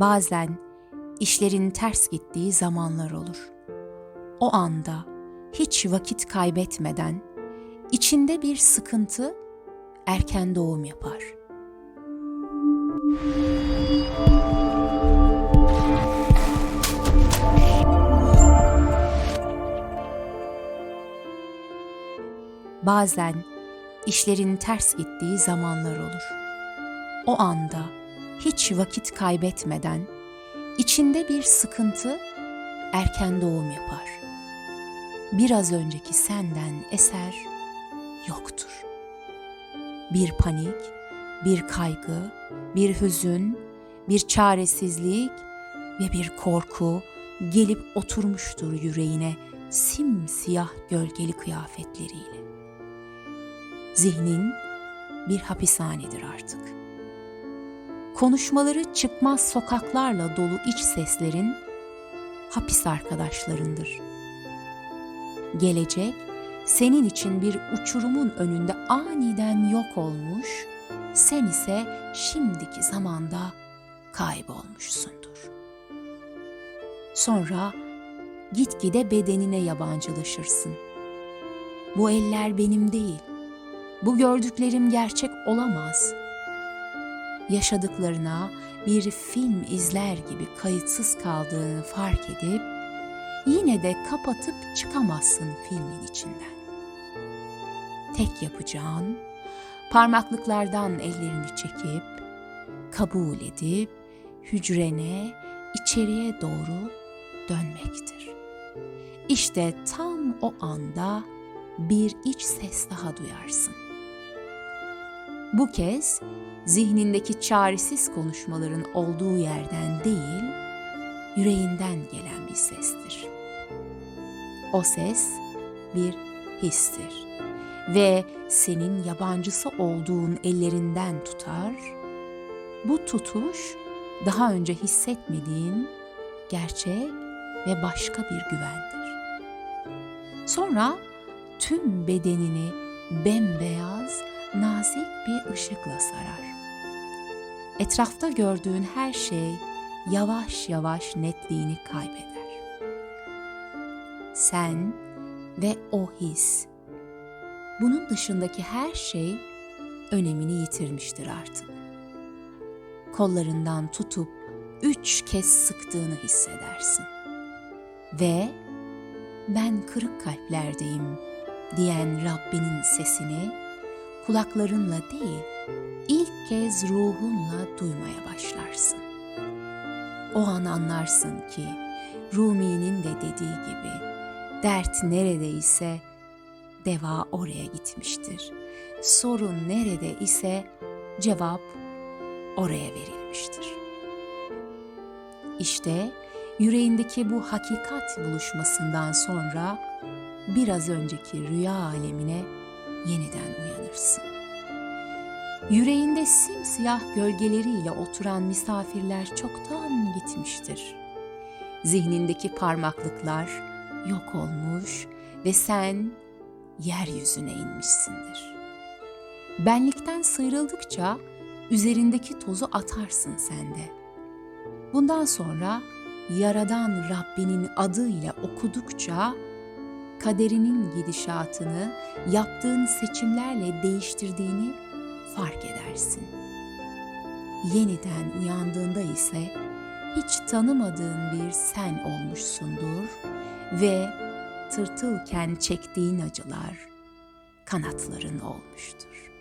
Bazen işlerin ters gittiği zamanlar olur. O anda hiç vakit kaybetmeden içinde bir sıkıntı erken doğum yapar. Bazen işlerin ters gittiği zamanlar olur. O anda hiç vakit kaybetmeden içinde bir sıkıntı erken doğum yapar. Biraz önceki senden eser yoktur. Bir panik, bir kaygı, bir hüzün, bir çaresizlik ve bir korku gelip oturmuştur yüreğine simsiyah gölgeli kıyafetleriyle. Zihnin bir hapishanedir artık. Konuşmaları çıkmaz sokaklarla dolu iç seslerin hapis arkadaşlarındır. Gelecek senin için bir uçurumun önünde aniden yok olmuş, sen ise şimdiki zamanda kaybolmuşsundur. Sonra gitgide bedenine yabancılaşırsın. Bu eller benim değil. Bu gördüklerim gerçek olamaz. Yaşadıklarına bir film izler gibi kayıtsız kaldığını fark edip yine de kapatıp çıkamazsın filmin içinden. Tek yapacağın parmaklıklardan ellerini çekip kabul edip hücrene içeriye doğru dönmektir. İşte tam o anda bir iç ses daha duyarsın. Bu kez zihnindeki çaresiz konuşmaların olduğu yerden değil, yüreğinden gelen bir sestir. O ses bir histir ve senin yabancısı olduğun ellerinden tutar. Bu tutuş daha önce hissetmediğin gerçek ve başka bir güvendir. Sonra tüm bedenini bembeyaz, nazik bir ışıkla sarar. Etrafta gördüğün her şey yavaş yavaş netliğini kaybeder. Sen ve o his. Bunun dışındaki her şey önemini yitirmiştir artık. Kollarından tutup üç kez sıktığını hissedersin. Ve ben kırık kalplerdeyim diyen Rabbinin sesini kulaklarınla değil, ilk kez ruhunla duymaya başlarsın. O an anlarsın ki Rumi'nin de dediği gibi dert neredeyse deva oraya gitmiştir. Sorun nerede ise cevap oraya verilmiştir. İşte yüreğindeki bu hakikat buluşmasından sonra biraz önceki rüya alemine yeniden uyanırsın. Yüreğinde simsiyah gölgeleriyle oturan misafirler çoktan gitmiştir. Zihnindeki parmaklıklar yok olmuş ve sen yeryüzüne inmişsindir. Benlikten sıyrıldıkça üzerindeki tozu atarsın sende. Bundan sonra Yaradan Rabbinin adıyla okudukça kaderinin gidişatını yaptığın seçimlerle değiştirdiğini fark edersin. Yeniden uyandığında ise hiç tanımadığın bir sen olmuşsundur ve tırtılken çektiğin acılar kanatların olmuştur.